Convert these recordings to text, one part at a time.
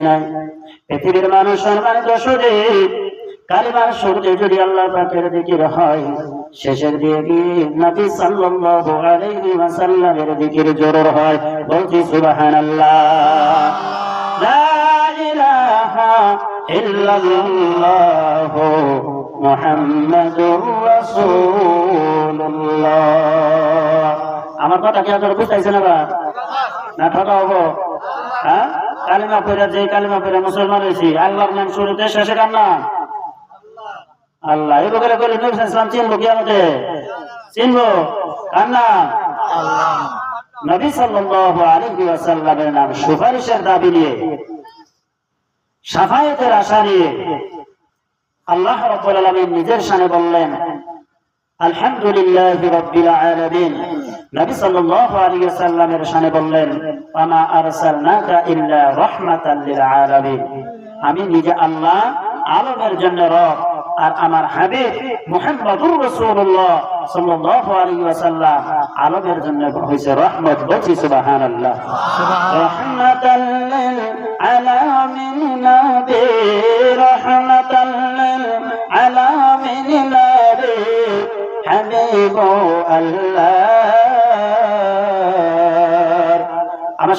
নাই। পৃথিবীর মানুষ সম্মানিত শুধু কালিমার শুরুতে যদি আল্লাহ পাকের দিকির হয়, শেষের দিকে নবী সাল্লাল্লাহু আলাইহি ওয়াসাল্লামের দিকির জোরর হয়। বলছি সুবহানাল্লাহ। লা ইলাহা মুহাম্মাদুর রাসূলুল্লাহ। আমার কথা কি আপনারা বুঝতেছেন না না ঠকা হব হ্যাঁ? কালিমা পড়ে, যে কালিমা পড়ে মুসলমান হয়েছি, আল্লাহর নাম শুরুতে, শেষে কার নাম আল্লাহ, এই বলে বলে নবী ইসলাম চিনবো কি আমাদের চিনবো। কার নাম নবী সাল্লাল্লাহু আলাইহি ওয়াসাল্লামের নাম সুপারিশের দাবি নিয়ে, সাফায়েতের আশা নিয়ে, আল্লাহ রাব্বুল আলামিন নিজের শানে বললেন আলহামদুলিল্লাহি রাব্বিল আলামিন। নবী সাল্লাল্লাহু আলাইহি ওয়াসাল্লামের আমা নিজে আল্লাহ, আলমের জন্য রব, আর আমার হাবিব মুহাম্মদুর রাসূলুল্লাহ সাল্লাল্লাহু আলমের জন্য হইছে রহমত, বলছি সুবহানাল্লাহ। রহমাতাল লিল আলামিন আল্লাহ। আমার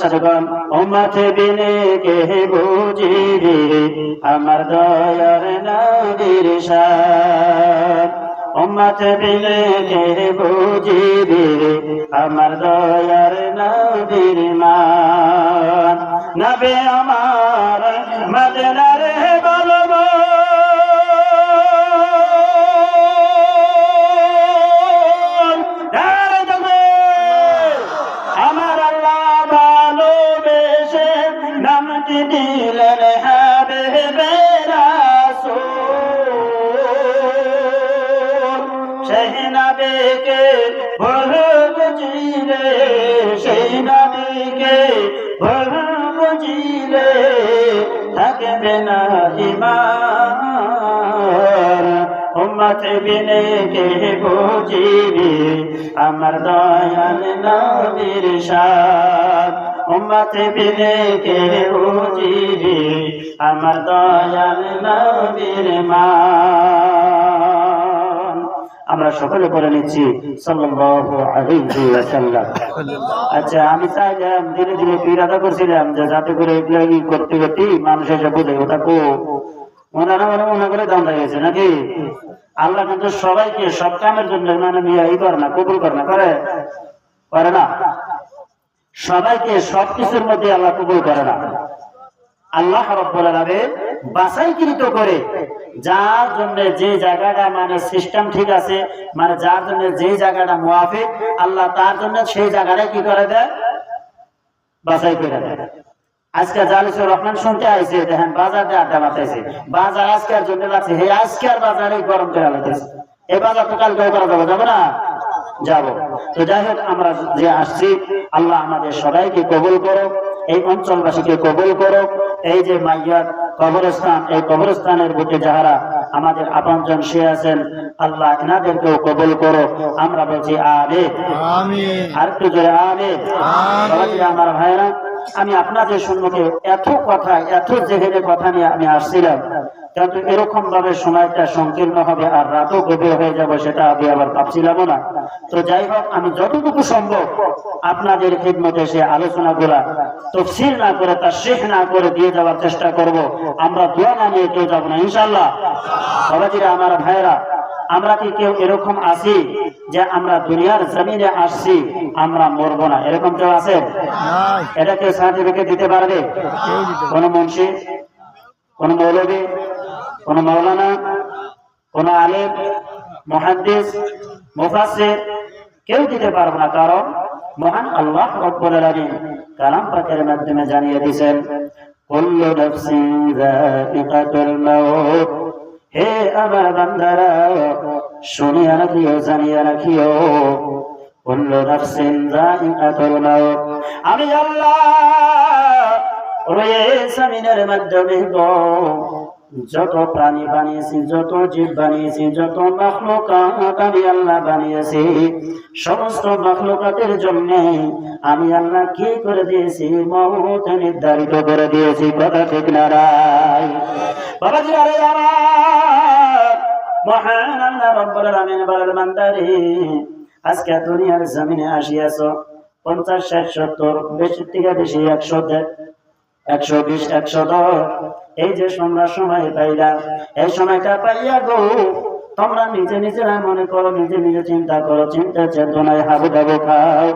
আমার দয়ার শান উম্মতে বিনে কে বুঝিবে, আমার দয়ার নবীর মান। নবে আমার মদনার বলব নাবিকে ভুল বুঝিলে সেই নাবিকে ভুল বুঝিলে থাকবে না ইমান। উম্মত বিনে কে বুঝিবি আমার দয়াল নবীর শান উম্মত বিনে কে বুঝিবি আমার দয়াল নবীর মান আমরা সকলে করে নিচ্ছি আচ্ছা আমি চাইলাম, ধীরে ধীরে ইরাদা করছিলাম যে যাতে করে এগুলো করতে করতে মানুষ এসে বলে, ওটা কো? ওনারা মানে করে দাম গেছে, নাকি? আল্লাহ কিন্তু সবাইকে সব কামের জন্য মানে ই করে না, কবুল করে না, করে? করে না। সবাইকে সব কিছুর মধ্যে আল্লাহ কবুল করে না। আল্লাহ রব্বুল আলামিন বাছাইকৃত করে যার জন্য যে জায়গাটা মানে সিস্টেম ঠিক আছে মানে যার জন্য যে জায়গাটা মুয়াফিক আল্লাহ তার জন্য সেই জায়গাটা কি করে দেয়? বাছাই করে দেয়। আজকে জালিসুর রহমান শুনতে আইছে, দেখেন বাজারে আড্ডা মাতাইছে বাজার আজকের জন্য লাগছে, হে আজকের বাজারে গরম করে লাগতেছে এই বাজার তো কালকে করা যাবে যাবে না? যাব। তো যাই হোক, আমরা যে আসছি, আল্লাহ আমাদের সবাইকে কবুল করো এই অঞ্চলবাসীকে কবুল করো এই যে মাইয়ার কবরস্থান এই কবরস্থানের বুকে যাহারা আমাদের আপনজন সে আছেন আল্লাহ এনাদেরকেও কবুল করো। আমরা বলছি আরে আর একটু জোরে আরে আমার ভাইরা আমি আপনাদের সম্মুখে এত কথা এত জেহেরে কথা নিয়ে আমি আসছিলাম। কিন্তু এরকম ভাবে সময়টা সংকীর্ণ হবে আর রাতও গভীর হয়ে যাবে সেটা আমি আবার ভাবছিলাম না। তো যাই হোক আমি যতটুকু সম্ভব আপনাদের খিদমতে সে আলোচনা গুলা তফসিল না করে তার শেখ না করে দিয়ে যাওয়ার চেষ্টা করব। আমরা দোয়া না নিয়ে কেউ যাব না ইনশাল্লাহ বাবাজিরা আমার ভাইরা আমরা কি কেউ এরকম আছি যে আমরা দুনিয়ার জমিনে আসছি আমরা মরবো না? এরকম কেউ আছে? এটা কেউ সার্টিফিকেট দিতে পারবে। কোন মুন্সি? কোন মৌলবী? কোন মৌলানা, কোন আলেম, মহাদ্দিস, মুফাসসির কেউ দিতে পারব না, কারণ মহান আল্লাহ রব্বুল আলামিন কালাম পাকের মাধ্যমে জানিয়ে দিয়েছেন, কুল্লু নাফসিন যায়িকাতুল মাউত। হে আমার বান্দারা, শুনিয়া রাখিও, জানিয়া রাখিও, কুল্লু নাফসিন যায়িকাতুল মাউত। আমি আল্লাহ রয়ে জামিনের মাধ্যমে গো। যত প্রাণী বানিয়েছি, যত জীব বানিয়েছি, যত মাখলুকাত আমি আল্লাহ বানিয়েছি, সমস্ত মাখলুকাতের জন্য আমি আল্লাহ কি করে দিয়েছি? মৌত নির্ধারিত করে দিয়েছি, কথা ঠিক আমার মহান আল্লাহ রব্বুল আলামিন বলেন, বান্দারে, আজকে দুনিয়ার জমিনে আসিয়াছো, পঞ্চাশ, ষাট, সত্তর বেশি থেকে বেশি, একশো একশো বিশ, একশো দশ। এই যে তোমরা সময় পাইলা, এই সময়টা পাইয়া গো, তোমরা নিজে নিজেরা মনে করো, নিজে নিজে চিন্তা করো, চিন্তা চেতনায় হাবু দাবু খাও।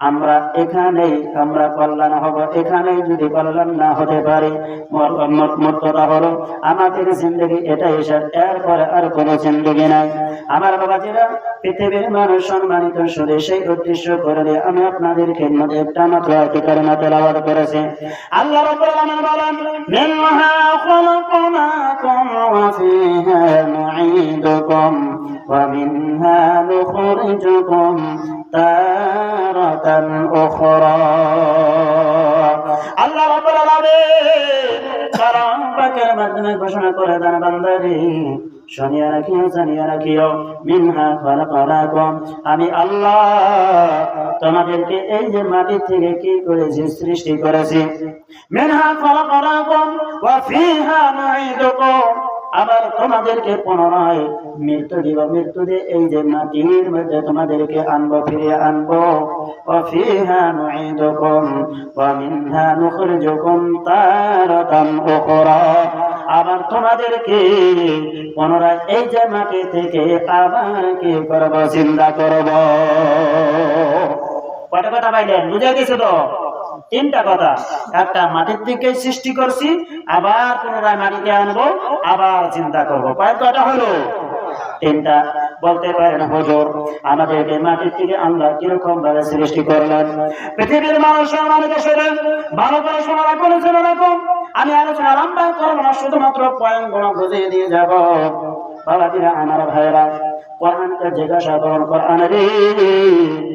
আমরা এখানেই, আমরা কল্যাণ হব। এখানেই যদি কল্যাণ না হতে পারি মর্তটা হলো আমাদের জিন্দগি এটাই শেষ এরপরে আর কোনো জিন্দগি নাই। আমার বাবাজিরা, পৃথিবীর মানুষ সম্মানিত শুধু সেই উদ্দেশ্য করে আমি আপনাদের খেদমতে একটা মাত্র একটি কারণে তেলাওয়াত করেছি। আল্লাহ বলেন উখরা। আল্লাহ রাব্বুল আলামিন মাধ্যমে ঘোষণা করে দেন, বান্দারে, শুনিয়া রাখিও, জানিয়া রাখিও, মিনহা খলাকনাকুম। আমি আল্লাহ তোমাদেরকে এই যে মাটি থেকে কি করেছি, সৃষ্টি করেছি, মিনহা খলাকনাকুম, ওয়া ফিহা নুঈদুকুম আবার তোমাদেরকে পুনরায় মৃত্যু দিব মৃত্যু দিয়ে এই যে মাটির মধ্যে তোমাদেরকে আনবো ফিরে আনবো وفيها نعيدكم ومنها نخرجكم تارة أخرى আবার তোমাদেরকে পুনরায় এই যে মাটি থেকে আবার কি করব চিন্তা করব কয়টা কথা পাইলেন বুঝে গেছে তো তিনটা কথা। একটা মাটির দিকে সৃষ্টি করছি, আবার পুনরায় মাটিতে আনব, আবার চিন্তা করব। কয়েক কয়টা হলো। তিনটা। বলতে পারেন, হুজুর, আমাদেরকে মাটির থেকে আল্লাহ কীরকম ভাবে সৃষ্টি করলেন? পৃথিবীর মানুষ আমাদেরকে শোনেন ভালো করে শোনা রাখুন, শুনে রাখুন। আমি আলোচনা লম্বা করব না, শুধুমাত্র পয়েন্টগুলো বুঝিয়ে দিয়ে যাব। বাবা দিরা আমার ভাইরা কোরআনকে জিজ্ঞাসা করুন, কোরআন রে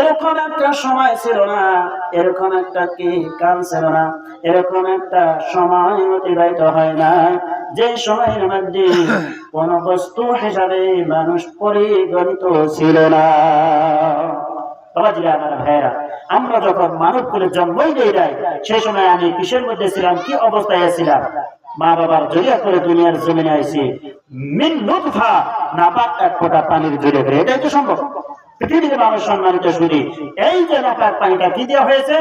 এরকম একটা সময় ছিল না, এরকম একটা কি কাল ছিল না, এরকম একটা সময় অতিবাহিত হয় না। যে সময়ের মধ্যে কোন বস্তু হিসাবে মানুষ পরিগণিত ছিল না। আমার যখন মানব করে জন্মই নেই নাই সেই সময় আমি কিসের মধ্যে ছিলাম, কি অবস্থায় ছিলাম? মা বাবার জড়িয়া করে দুনিয়ার জমিনে আইছি। মিন নাপাক এক ফোঁটা পানির জড়িয়ে করে এটাই তো সম্ভব। পৃথিবীর মানুষ সম্মানিত শুধু এই যে নাপাক পানিটা কি দেওয়া হয়েছে?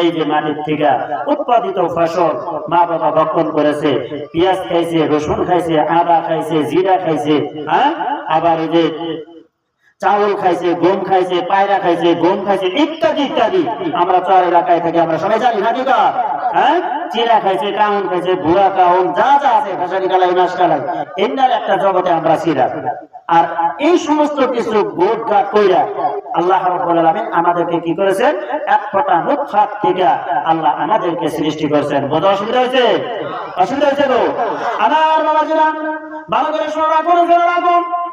এই যে মাটির থেকে উৎপাদিত ফসল মা বাবা বক্ষণ করেছে। পেঁয়াজ খাইছে, রসুন খাইছে, আদা খাইছে, জিরা খাইছে হ্যাঁ? আবার এই যে চাউল খাইছে, গম খাইছে, পায়রা খাইছে, গম খাইছে, ইত্যাদি ইত্যাদি। আমরা চর এলাকায় থেকে, আমরা সবাই জানি না দিদা হ্যাঁ? চিরা খাইছে, কাউন খাইছে ভুয়া কাউন, যা যা আছে ভাষারি কালাই মাস কালাই। এমনার একটা জগতে আমরা ছিলাম আর এই সমস্ত কিছু বোধ গা কইরা আল্লাহ আমাদেরকে কি করেছেন? এক ফোঁটা নুতফাত থেকে আল্লাহ আমাদেরকে সৃষ্টি করেছেন। বোধ অসুবিধা হয়েছে? অসুবিধা হয়েছে তো আমার বাবা ভালো করে শোনা রাখুন রাখুন।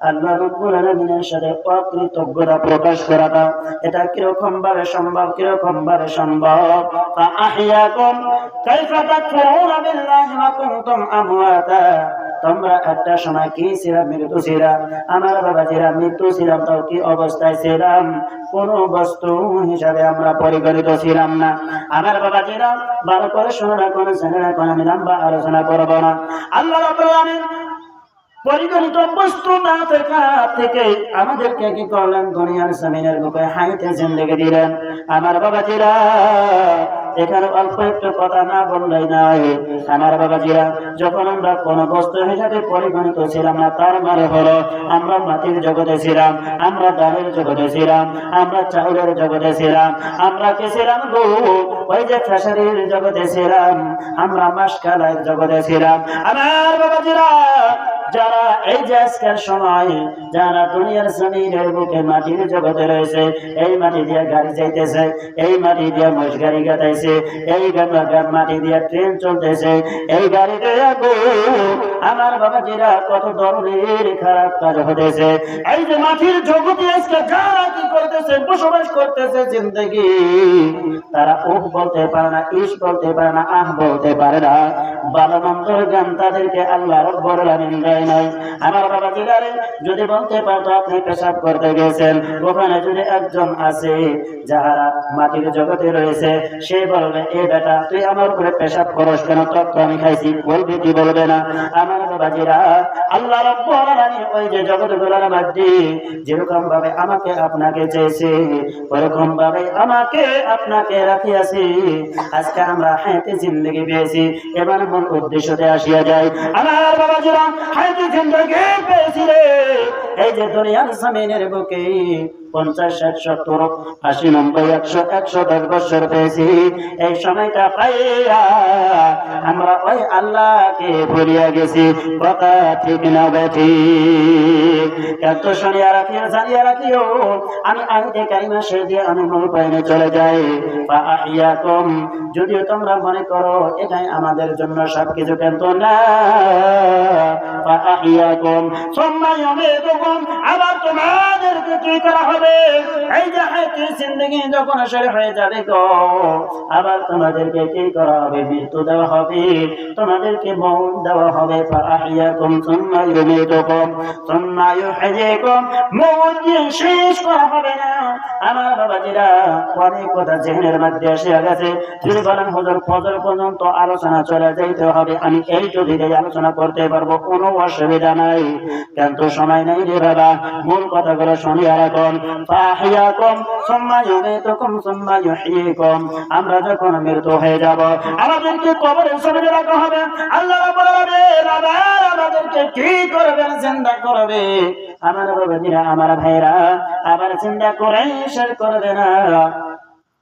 আল্লাহ রব্বুল আলামিনের সাথে প্রকাশ করাটা এটা কীরকম ভাবে সম্ভব, কীরকম ভাবে সম্ভব? আহিয়াকুম কাইফা বিল্লাহি ওয়া কুনতুম আমওয়াতা। তোমরা একটা সময় কি ছিলাম মৃত্যু ছিলাম আমার বাবা মৃত্যু ছিলাম তাও কি অবস্থায় ছিলাম। কোন বস্তু হিসাবে আমরা পরিগণিত ছিলাম না। আমার বাবা ছিলাম ভালো করে শোনা কোন, জেনে না কোন আমি লম্বা আলোচনা করব না। আল্লাহ পরিগণিত বস্তু না থাকা আমাদেরকে কি করলেন? জমিনের হাইতে জিন্দগি দিলেন। আমার বাবাজিরা, এখানে অল্প একটু কথা না বললেই নাই আমার বাবাজিরা, যখন আমরা বস্তু হিসাবে পরিগণিত ছিলাম না, তার মানে হলো আমরা মাটির জগতে ছিলাম, আমরা ডালের জগতে ছিলাম, আমরা চাউলের জগতে ছিলাম, আমরা কে ছিলাম গো? ওই যে ফ্যাশনের জগতে ছিলাম, আমরা মাসকালার জগতে ছিলাম। আমার বাবাজিরা যারা এই যে আজকের সময় যারা দুনিয়ার জমিনের বুকে মাটির জগতে রয়েছে, এই মাটি দিয়ে গাড়ি যাইতেছে, এই মাটি দিয়ে মোষ গাড়ি গাতাইছে এই মাটি দিয়ে ট্রেন চলতেছে, এই গাড়িতে গো আমার বাবাজিরা কত ধরনের খারাপ কাজ হতেছে। এই যে মাটির জগতে আজকে যারা কি করতেছে, বসবাস করতেছে জিন্দগি, তারা উহ বলতে পারে না, ইস বলতে পারে না, আহ বলতে পারে না। ভালো মন্দর জ্ঞান তাদেরকে আল্লাহ রব্বর আলামিন দেয় নাই। আমার বাবা জিগারে যদি বলতে পারতো আপনি পেশাব করতে গেছেন, ওখানে যদি একজন আছে যাহারা মাটির জগতে রয়েছে, সে বলবে, এ বেটা, তুই আমার উপরে পেশাব করস কেন? তত্ত্ব আমি খাইছি, বলবি কি বলবে না? আমার বাবাজিরা আল্লাহ রব্বর আলামিন ওই যে জগৎ গুলার মধ্যে যেরকম ভাবে আমাকে আপনাকে চেয়েছে ওরকম ভাবে আমাকে আপনাকে রাখিয়াছি। আজকে আমরা হাইতে জিন্দগি পেয়েছি। এবার মূল উদ্দেশ্যতে আসিয়া যাই। আমার বাবাজিরা হাইতে জিন্দগি পেয়েছি রে। এই যে দুনিয়ার সামিনের বুকে পঞ্চাশ সত্তর আশি, নব্বই, একশো একশো দশ বছর পেয়েছি। এই সময়টা পাইয়া আমরা ওই আল্লাহকে ভুলিয়া গেছি। কথা ঠিক না এত শুনিয়া রাখিও জানিয়া রাখিও, আমি দিয়ে আমি মূল পাইনে চলে যাই। বা আহিয়া কম যদিও তোমরা মনে করো এটাই আমাদের জন্য সবকিছু, কিন্তু না। বা আহিয়া কম তখন আবার তোমাদেরকে কি করা হবে। এই যে হাইতে জিন্দগি যখন শেষ হয়ে যাবে গো, আবার তোমাদেরকে কি করা হবে? মৃত্যু দেওয়া হবে। তোমাদেরকে মৌন দেওয়া হবে। সুম্মা ইউমিতুকুম, সুম্মা মৌন শেষ করা হবে না। আমার বাবাজিরা অনেক কথা জেহেনের মধ্যে এসে গেছে। তিনি বলেন, হুজুর, ফজর পর্যন্ত আলোচনা চলে যাইতে হবে। আমি এইটুকু দিয়ে আলোচনা করতে পারব। কোনো অসুবিধা নাই। কিন্তু সময় নাই রে বাবা। মূল কথাগুলো শুনিয়া রাখুন। আমরা যখন মৃত্যু হয়ে যাব, আমাদেরকে কবরের সামনে রাখা হবে। আল্লাহ রাব্বুল আমাদেরকে কি করবেন জিন্দা করবে? আমার বাবা আমার ভাইরা আবার চিন্তা করে শেষ করবে না।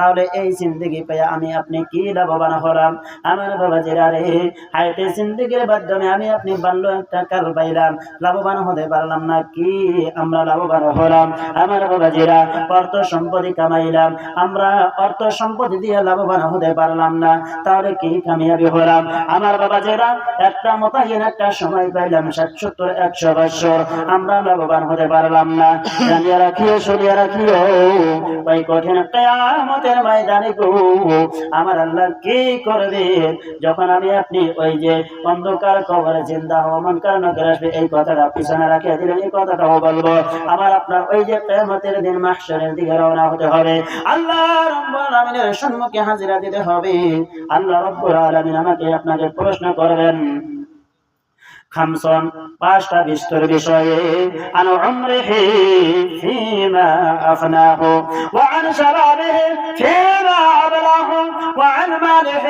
তাহলে এই জিন্দগি পেয়ে আমি আপনি কি লাভবান হলাম? আমার বাবা জিরা রে হাইতে জিন্দগির মাধ্যমে আমি আপনি বাল্য একটা কাল পাইলাম। লাভবান হতে পারলাম না কি? আমরা লাভবান হলাম। আমার বাবা জিরা, অর্থ সম্পত্তি কামাইলাম। আমরা অর্থ সম্পত্তি দিয়ে লাভবান হতে পারলাম না। তাহলে কি কামিয়াবি হলাম? আমার বাবা জিরা, একটা মতাহীন একটা সময় পাইলাম ষাট সত্তর একশো বছর। আমরা লাভবান হতে পারলাম না। জানিয়ে রাখিও সরিয়ে রাখিও, ওই কঠিন হাসরের ময়দানে গো, আমার আল্লাহ কি করবেন যখন আমি আপনি ওই যে অন্ধকার কবর জিন্দা হব মনকার নগর আসবে, এই কথাটা পিছনে রাখিয়া দিলেন, এই কথাটাও বলব। আমার আপনার ওই যে প্রেমতের দিন মাসরের দিকে রওনা হতে হবে। আল্লাহ রব্বুল আলামিনের সম্মুখে হাজিরা দিতে হবে। আল্লাহ রব্বুল আলমিন আমাকে আপনাকে প্রশ্ন করবেন, খামসন, পাঁচটা বিস্তর বিষয়ে, আনো আমরে হে ফিমা আফনাহু شرابه فيما أبلاهم وعن ماله.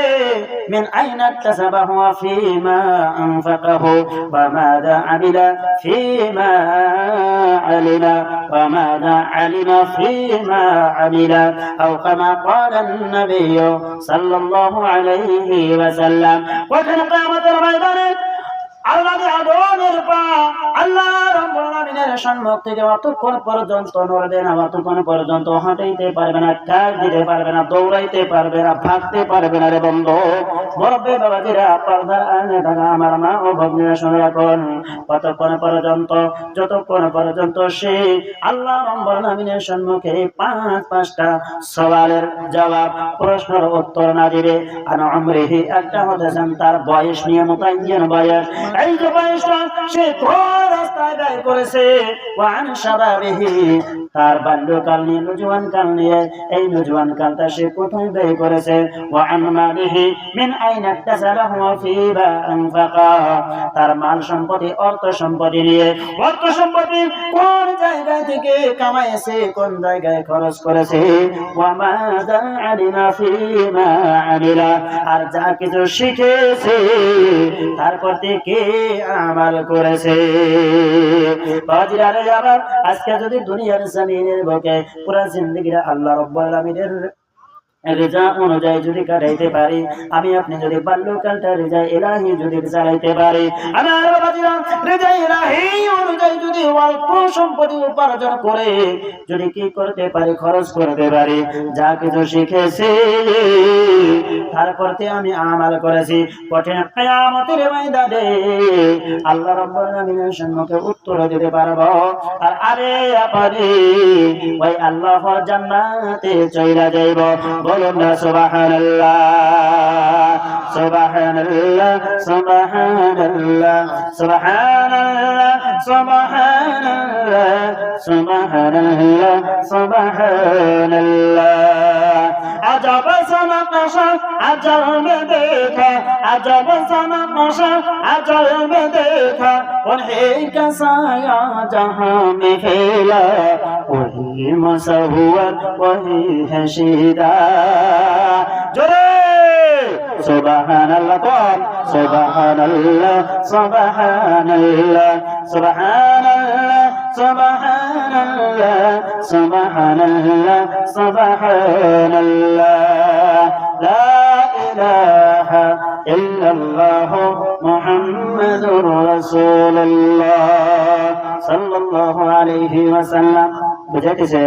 من أين اكتسبه وفيما أنفقه؟ وماذا عمل فيما علم؟ وماذا علم فيما عمل؟ أو كما قال النبي صلى الله عليه وسلم وفي القيامة البيضاء الذي أدوني الله সম্মুখ থেকে অতক্ষণ পর্যন্ত নড়বে না, অতক্ষণ পর্যন্ত হাঁটাইতে পারবে না, কাজ দিতে পারবে না, দৌড়াইতে পারবে না, ভাগতে পারবে না রে বন্ধু। মুরব্বী বাবাজিরা, পর্দার আনে থাকা আমার মা ও ভগ্নীরা শুনে রাখুন কতক্ষণ পর্যন্ত, যতক্ষণ পর্যন্ত সে আল্লাহ রব্বুল আমিনের সম্মুখে পাঁচ পাঁচটা সওয়ালের জবাব, প্রশ্নের উত্তর না দিবে আর আমরিহি একটা হতেছেন তার বয়স নিয়ে মোতায়েন বয়স। এই যে বয়সটা সে কোন রাস্তায় ব্যয় করেছে? ওয়ান শাবাবিহি তার বাল্যকাল নিয়ে কাল নিয়ে, এই কালটা সে ব্যয় করেছে। ওয়ান মালিহি, মিন ফিমা আনফাকা, তার মাল সম্পত্তি, অর্থ সম্পত্তি নিয়ে। অর্থ সম্পত্তি কোন জায়গা থেকে কামাইছে, কোন জায়গায় খরচ করেছে? ওয়ামাদা আলিমা ফিমা আমিলা, আর যা কিছু শিখেছে, তারপর থেকে আমাল করেছে? আজকে যদি দুনিয়ার জমিনের বুকে পুরা জিন্দগিরা আল্লাহ রব্বুল আলামিনের রেজা অনুযায়ী যদি কাটাইতে পারি, আমি আপনি যদি বাল্যকালটা রেজা এলাহি যদি চালাইতে পারি। আমার রেজা এলাহি অনুযায়ী যদি অল্প সম্পত্তি উপার্জন করে, যদি কি করতে পারি, খরচ করতে পারি, যা কিছু শিখেছি, তারপরতে আমি আমাল করেছি। কঠিন কিয়ামতের ময়দানে আল্লাহ রাব্বুল আলামিনের সম্মুখে উত্তর দিতে পারব। আর আরে আপনি ওই আল্লাহ জান্নাতে চইরা যাইব। বলুন না সুবহানাল্লাহ। سبحان الله سبحان الله سبحان الله سبحان الله سبحان الله سبحان الله عجب سنقشة عجب بديكة عجب سنقشة عجب بديكة والحيك سايا جهام فيلا وهي مسوت وهي شيدا. جريت سبحان الله قال سبحان الله سبحان الله سبحان الله سبحان الله سبحان الله سبحان الله لا إله إلا الله محمد رسول الله صلى الله عليه وسلم বুঝাইতেছে